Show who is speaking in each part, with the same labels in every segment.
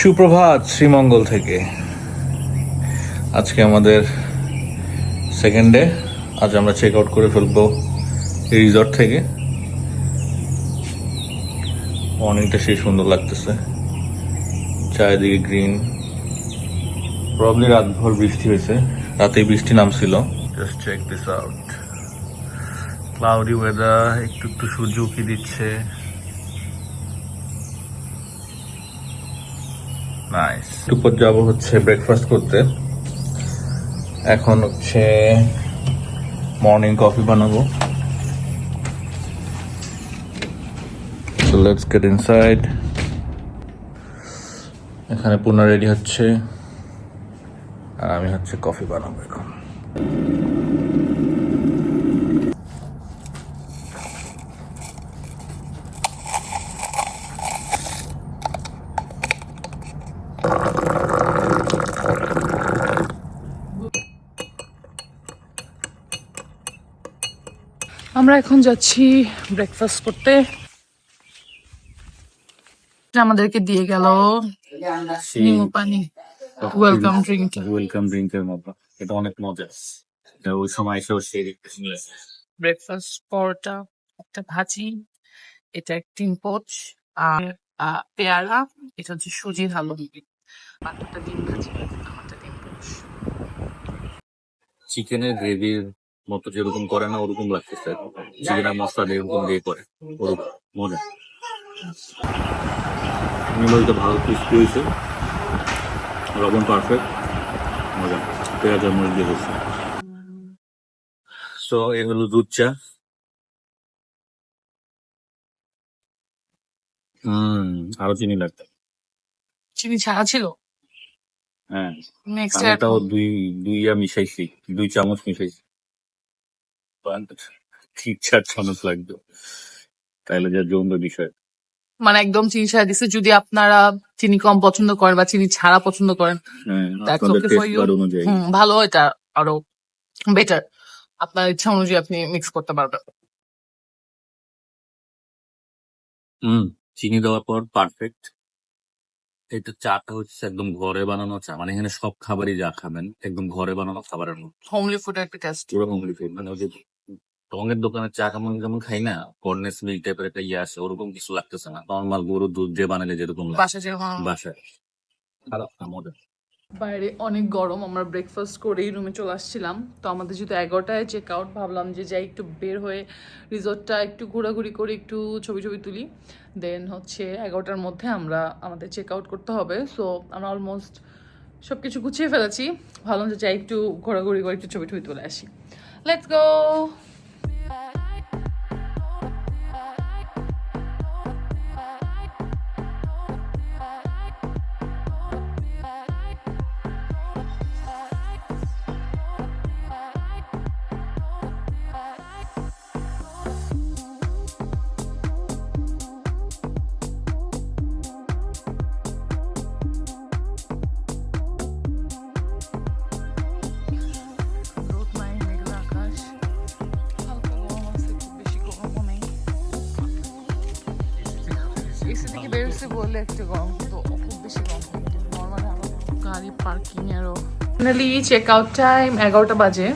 Speaker 1: সুপ্রভাত শ্রীমঙ্গল থেকে। আজকে আমাদের সেকেন্ড ডে আজ আমরা চেক আউট করে ফেলব এই রিসর্ট থেকে। অনেকটা সেই সুন্দর লাগতেছে। চারিদিকে গ্রিন প্রবলি রাতভর বৃষ্টি হয়েছে। রাতেই বৃষ্টি নামছিল। Just check this out cloudy weather একটু একটু সূর্য উকি দিচ্ছে। নাইস দুপুর যাব হচ্ছে ব্রেকফাস্ট করতে। এখন হচ্ছে মর্নিং কফি বানাবো। So, let's get inside. এখানে পুনা রেডি হচ্ছে। আর আমি হচ্ছে কফি বানাবো এখন।
Speaker 2: আমরা এখন যাচ্ছি ব্রেকফাস্ট করতে। আমাদেরকে দিয়ে গেল নিমু পানি। ওয়েলকাম ড্রিঙ্ক
Speaker 1: ওয়েলকাম ড্রিঙ্কের মতো। এটা অনেক মজা এটা ওই সময় এসেও সেই
Speaker 2: ব্রেকফাস্ট পরোটা একটা ভাজি এটা ডিম পোচ আর পেয়ারা এটা হচ্ছে সুজির হালুম আর একটা ডিম ভাজি আমারটা ডিম পোচ।
Speaker 1: চিকেনের গ্রেভির মতো যেরকম করে না ওরকম লাগতেছে। চিকেনের মশলা যেরকম দিয়ে করে ওরকম মজা নিমলটা ভালো ক্রিস্পি হয়েছে। লবণ পারফেক্ট মজা। পেঁয়াজ আর মরিচ দিয়ে করছে সো এ হলো দুধ চা। হম আরও চিনি লাগতো
Speaker 2: চিনি ছাড়া ছিল?
Speaker 1: হ্যাঁ।
Speaker 2: নেক্সট
Speaker 1: এটাও দুই দুই ইয়া মিশাইছি দুই চামচ মিশাইছি। ঠিক চার লাগবে। তাইলে যা জমবে বিষয়।
Speaker 2: মানে একদম চিনি ছাড়া দিছে যদি আপনারা চিনি কম পছন্দ করেন বা চিনি ছাড়া পছন্দ করেন
Speaker 1: হ্যাঁ
Speaker 2: That's
Speaker 1: আপনাদের
Speaker 2: okay for
Speaker 1: taste
Speaker 2: you.
Speaker 1: Bud অনুযায়ী।
Speaker 2: হুম, ভালো এটা আরও বেটার আপনার ইচ্ছা অনুযায়ী আপনি মিক্স করতে পারবেন।
Speaker 1: হুম চিনি দেওয়ার পর পারফেক্ট এটা চাটা হচ্ছে একদম ঘরে বানানো চা মানে এখানে সব খাবারই যা খাবেন একদম ঘরে বানানো খাবারের মতো।
Speaker 2: হোমলি ফুডের একটা টেস্ট
Speaker 1: পুরো হোমলি ফুড মানে ওই যে টঙের দোকানে চা কেমন যেমন খাই না? কর্নেস মিল্ক টাইপের একটা ইয়ে আছে ওরকম কিছু লাগতেছে না। নর্মাল গরুর দুধ দিয়ে বানালে যেরকম লাগে।
Speaker 2: বাসা যেরকম
Speaker 1: বাসায়। খারাপ না মজা।
Speaker 2: বাইরে অনেক গরম আমরা ব্রেকফাস্ট করেই রুমে চলে আসছিলাম। তো আমাদের যেহেতু এগারোটায় চেক আউট ভাবলাম যে যাই একটু বের হয়ে রিসোর্টটা একটু ঘোরাঘুরি করে একটু ছবি ছবি তুলি। দেন হচ্ছে এগারোটার মধ্যে আমরা আমাদের চেক আউট করতে হবে। সো আমরা অলমোস্ট সব কিছু গুছিয়ে ফেলেছি। ভাবলাম যে যাই একটু ঘোরাঘুরি করে একটু ছবি টবি তুলে আসি। লেটস গো বললে একটু গরম কিন্তু খুব বেশি গরম গাড়ি পার্কিং টাইম এগারোটা বাজে।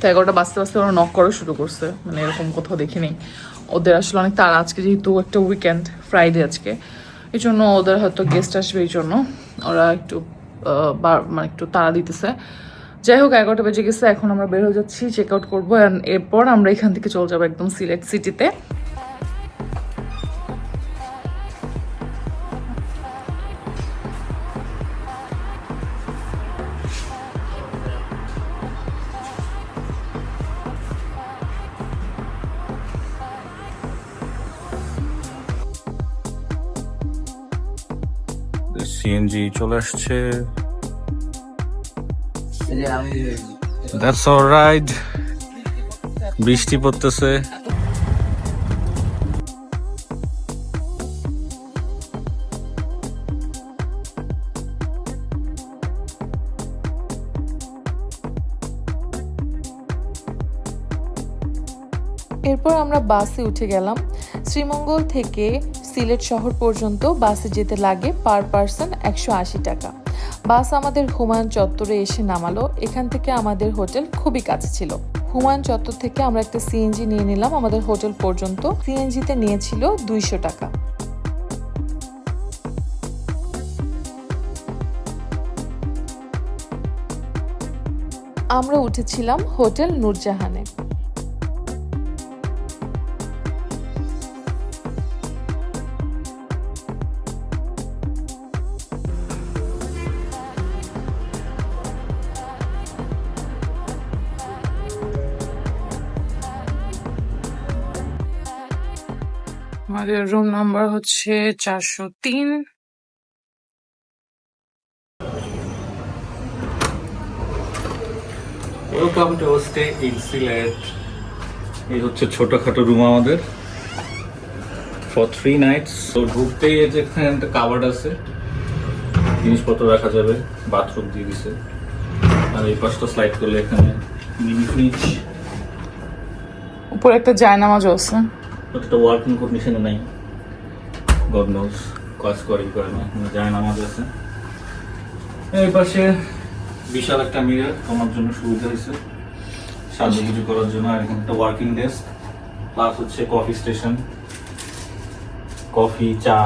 Speaker 2: তো এগারোটা বাজতে বাজতে ওরা নক শুরু করছে। মানে এরকম কোথাও দেখিনি। ওদের আসলে অনেক তাড়া আজকে, যেহেতু একটা উইকেন্ড ফ্রাইডে আজকে। এই জন্য ওদের হয়তো গেস্ট আসবে এই জন্য। ওরা একটু মানে একটু তাড়া দিতেছে। যাই হোক, এগারোটা বেজে গেছে। এখন আমরা বের হয়ে যাচ্ছি চেক আউট করব এরপর আমরা এখান থেকে চলে যাব একদম সিলেট সিটিতে
Speaker 1: সিএনজি চলে আসছে। দ্যাটস অলরাইট বৃষ্টি পড়তেছে।
Speaker 3: এরপর আমরা বাসে উঠে গেলাম। শ্রীমঙ্গল থেকে সিলেট শহর পর্যন্ত বাসে যেতে লাগে পার পারসন একশো আশি টাকা। বাস আমাদের হুমায়ুন চত্বরে এসে নামালো। এখান থেকে আমাদের হোটেল খুবই কাছে ছিল। হুমায়ুন চত্বর থেকে আমরা একটা সিএনজি নিয়ে নিলাম। আমাদের হোটেল পর্যন্ত সিএনজিতে নিয়েছিল দুইশো টাকা। আমরা উঠেছিলাম হোটেল নূরজাহানে।
Speaker 2: আমাদের রুম নাম্বার হচ্ছে চারশো তিন।
Speaker 1: Welcome to stay in Sylhet এই হচ্ছে ছোটখাটো রুম আমাদের। ফর থ্রি নাইটস তো ঢুকতেই যে এখানে একটা কাবার্ড আছে জিনিসপত্র রাখা যাবে বাথরুম দিয়ে দিছে। আর এই পাশটা স্লাইড করলে এখানে মিনি ফ্রিজ
Speaker 2: উপরে একটা জায়নামাজ আছে।
Speaker 1: একটা ওয়ার্কিং কন্ডিশনে নাই। গড কাজ করে করে না যায় না আমাদের আছে এই পাশে বিশাল একটা মিরর তোমার জন্য সুবিধা হয়েছে। সাজুগুজু করার জন্য আর একটা ওয়ার্কিং ডেস্ক প্লাস হচ্ছে কফি স্টেশন কফি চা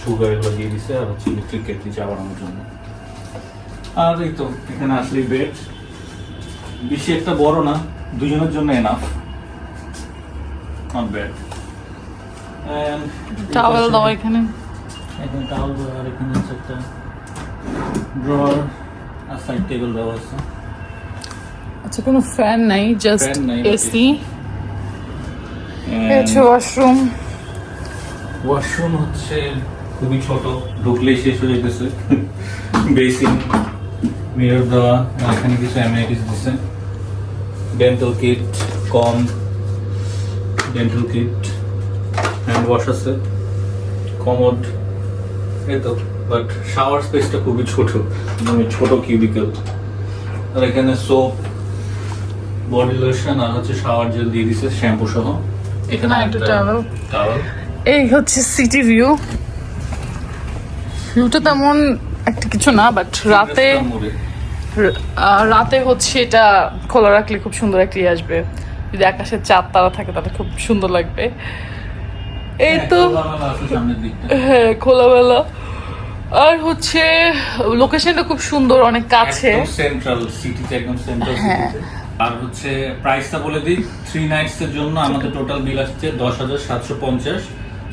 Speaker 1: সুগার এগুলো দিয়ে দিছে, আর হচ্ছে ইলেকট্রিক কেটলি চা বানানোর জন্য। আর এই তো, এখানে আসলেই বেড বেশি একটা বড় না, দুজনের জন্য এনাফ নট ব্যাড
Speaker 2: টাওয়েল দাও এখানে।
Speaker 1: এখানে টাওয়াল দেওয়া আর এখানে হচ্ছে একটা ড্রয়ার আর সাইড টেবিল দেওয়া আছে।
Speaker 2: আচ্ছা কোনো ফ্যান নাই জাস্ট এসি হচ্ছে ওয়াশরুম
Speaker 1: ওয়াশরুম হচ্ছে খুবই ছোট ঢুকলেই শেষ হয়ে গেছে বেসিন মিরর দেওয়া আর এখানে কিছু অ্যামিনিটিস দিছে। Dental kit comb dental kit hand wash আছে কমোড এই তো বাট শাওয়ার স্পেসটা খুবই ছোট একদমই ছোট কিউবিকেল আর এখানে সোপ বডি লোশন আর হচ্ছে শাওয়ার জেল দিয়ে দিছে শ্যাম্পু সহ। এখানে
Speaker 2: একটা।
Speaker 1: টাওয়েল
Speaker 2: এই হচ্ছে সিটি ভিউ ভিউটা তেমন একটা কিছু না বাট রাতে রাতে হচ্ছে এটা খোলা রাখলে খুব সুন্দর একটা ইয়ে আসবে। যদি আকাশের চাঁদ তারা থাকে তাহলে খুব সুন্দর লাগবে। এই তো হ্যাঁ খোলাবেলা আর হচ্ছে লোকেশনটা খুব সুন্দর অনেক কাছে।
Speaker 1: সেন্ট্রাল সিটিতে একদম সেন্ট্রাল
Speaker 2: হ্যাঁ।
Speaker 1: সিটিতে আর হচ্ছে প্রাইসটা বলে দিই থ্রি নাইটস এর জন্য আমাদের টোটাল বিল আসছে দশ হাজার সাতশো পঞ্চাশ।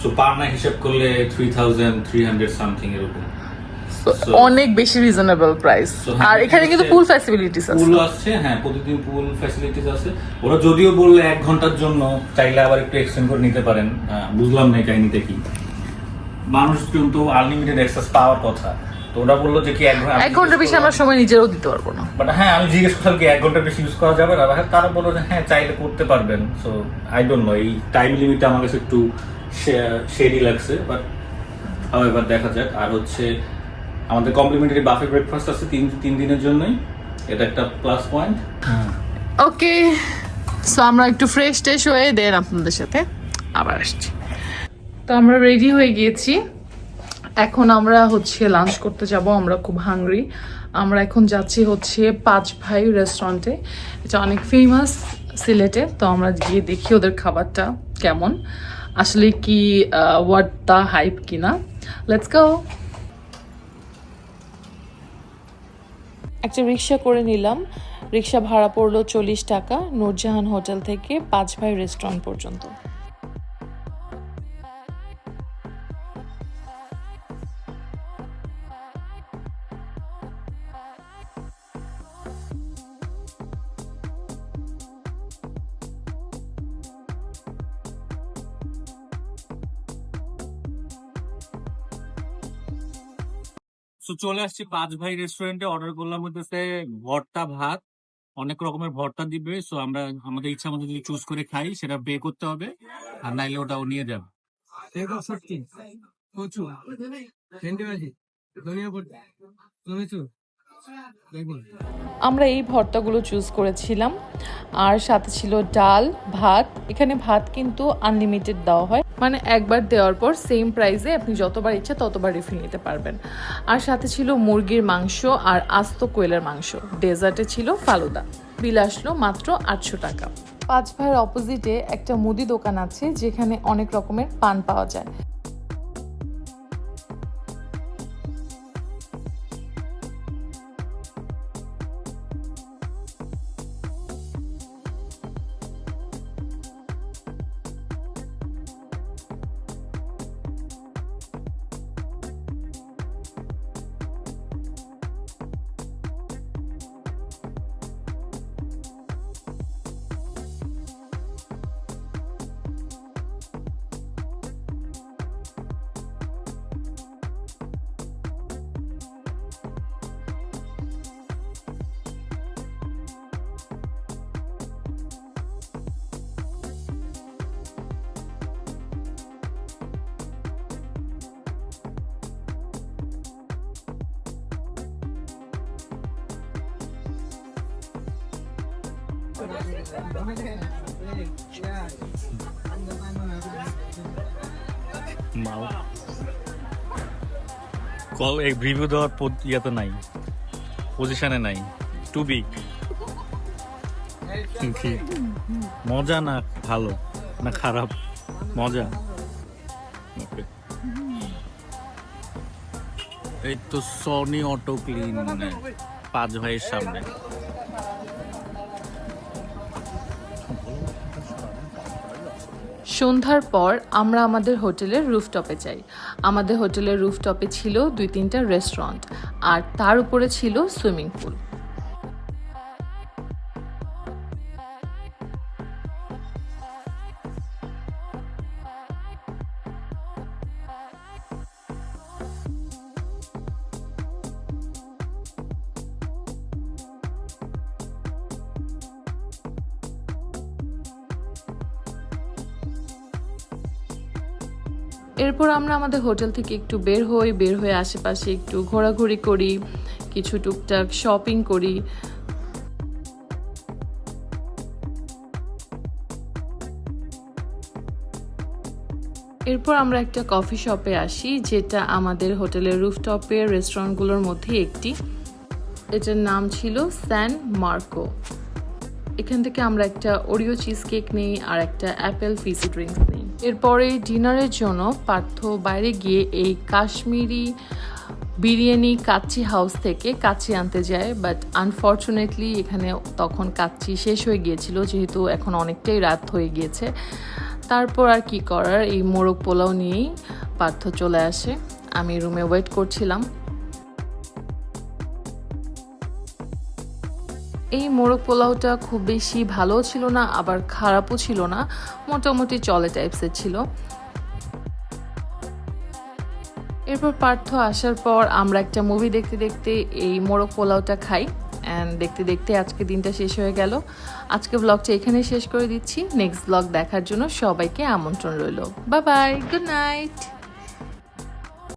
Speaker 1: সো পার নাইট হিসাব করলে three thousand three hundred something এরকম
Speaker 2: অনেক বেশি রিজনেবল প্রাইস
Speaker 1: হ্যাঁ,
Speaker 2: আর এখানে কিন্তু পুল ফ্যাসিলিটিস আছে।
Speaker 1: পুল আসছে হ্যাঁ প্রতিদিন পুল ফ্যাসিলিটিস আছে। ওরা যদিও বললে এক ঘণ্টার জন্য চাইলে আবার একটু এক্সটেন্ড করে নিতে পারেন। বুঝলাম না কাহিনীতে কি। মানুষ কিন্তু আনলিমিটেড অ্যাক্সেস পাওয়ার কথা। তো ওরা বলল যে কি এক ঘণ্টা
Speaker 2: এক ঘণ্টার বেশি আমরা সময় নিজেরও দিতে পারব না।
Speaker 1: বাট হ্যাঁ আমি জিজ্ঞেস করলাম কি এক ঘণ্টার বেশি ইউজ করা যাবে? না হ্যাঁ তারা বলল যে হ্যাঁ চাইলে করতে পারবেন। সো আই ডোন্ট নো এই টাইম লিমিটটা আমার কাছে একটু শেডি লাগছে। বাট এবার দেখা যাক। আর হচ্ছে আমাদের কমপ্লিমেন্টারি বাফে ব্রেকফাস্ট আছে তিন তিন দিনের জন্যই। এটা একটা প্লাস পয়েন্ট।
Speaker 2: ওকে। সো আমরা একটু ফ্রেশ টেশ হয়ে দেন আপনাদের সাথে। আবার আসছি। তো আমরা রেডি হয়ে গিয়েছি। এখন আমরা হচ্ছে লাঞ্চ করতে যাব। আমরা খুব হাংরি আমরা এখন যাচ্ছি হচ্ছে পাঁচ ভাই রেস্টুরেন্টে এটা অনেক ফেমাস সিলেটে। তো আমরা গিয়ে দেখি ওদের খাবারটা কেমন। আসলে কি ওয়াট দ্য হাইপ কিনা। লেটস গো
Speaker 3: একটা রিক্সা করে নিলাম। রিক্সা ভাড়া পড়ল চল্লিশ টাকা, নূরজাহান হোটেল থেকে পাঁচ ভাই রেস্টুরেন্ট পর্যন্ত।
Speaker 1: চলে আসছি পাঁচ ভাই রেস্টুরেন্টে অর্ডার করলাম হচ্ছে ভর্তা, ভাত। অনেক রকমের ভর্তা দিবে। সো আমরা, আমাদের ইচ্ছা মতো যদি চুজ করে খাই, সেটা পে করতে হবে। আর নাইলে ওটাও নিয়ে যাবে।
Speaker 4: ধনিয়া
Speaker 5: আমরা এই ভর্তাগুলো চুজ করেছিলাম। আর সাথে ছিল ডাল, ভাত। এখানে ভাত কিন্তু আনলিমিটেড দেওয়া হয়।
Speaker 3: মানে একবার দেওয়ার পর সেম প্রাইসে আপনি যতবার ইচ্ছা ততবার রিফিল নিতে পারবেন। আর সাথে ছিল মুরগির মাংস আর আস্ত কোয়েলের মাংস। ডেজার্টে ছিল ফালুদা। বিল আসলো মাত্র আটশো টাকা।
Speaker 5: পাঁচ ভাইয়ের অপোজিটে একটা মুদি দোকান আছে, যেখানে অনেক রকমের পান পাওয়া যায়।
Speaker 1: মাল। কল এক রিভিউ দেওয়ার ইয়াতে নাই। পজিশনে নাই। টু বিগ মজা না ভালো? না খারাপ? মজা? এই তো সনি অটো ক্লিন পাঁচ ভাইয়ের সামনে।
Speaker 3: সন্ধ্যার পর আমরা আমাদের হোটেলের রুফটপে যাই। আমাদের হোটেলের রুফটপে ছিল দুই তিনটা রেস্টুরেন্ট আর তার উপরে ছিল সুইমিং পুল এরপর আমরা আমাদের হোটেল থেকে একটু বের হই, বের হয়ে আশেপাশে একটু ঘোরাঘুরি করি, কিছু টুকটাক শপিং করি। এরপর আমরা একটা কফি শপে আসি, যেটা আমাদের হোটেলের রুফটপের রেস্টুরেন্টগুলোর মধ্যে একটি। এটার নাম ছিল স্যান মার্কো এখান থেকে আমরা একটা ওরিও চিজ কেক নিই আর একটা অ্যাপেল ফিজি ড্রিঙ্কস নিই। এরপরে ডিনারের জন্য পার্থ বাইরে গিয়ে এই কাশ্মীরি বিরিয়ানি কাচ্চি হাউস থেকে কাচ্চি আনতে যায় বাট আনফর্চুনেটলি এখানে তখন কাচ্চি শেষ হয়ে গিয়েছিল, যেহেতু এখন অনেকটাই রাত হয়ে গিয়েছে। তারপর আর কি করার, এই মোরগ পোলাও নিয়েই পার্থ চলে আসে। আমি রুমে ওয়েট করছিলাম। এই মোরগ পোলাওটা খুব বেশি ভালো ছিল না, আবার খারাপও ছিল না, মোটামুটি চলে টাইপসের ছিল। এরপর পার্থ আসার পর আমরা একটা মুভি দেখতে দেখতে এই মোরগ পোলাওটা খাই। অ্যান্ড দেখতে দেখতে আজকে দিনটা শেষ হয়ে গেল। আজকে ব্লগটা এখানেই শেষ করে দিচ্ছি। নেক্সট ব্লগ দেখার জন্য সবাইকে আমন্ত্রণ রইল। বা বাই গুড নাইট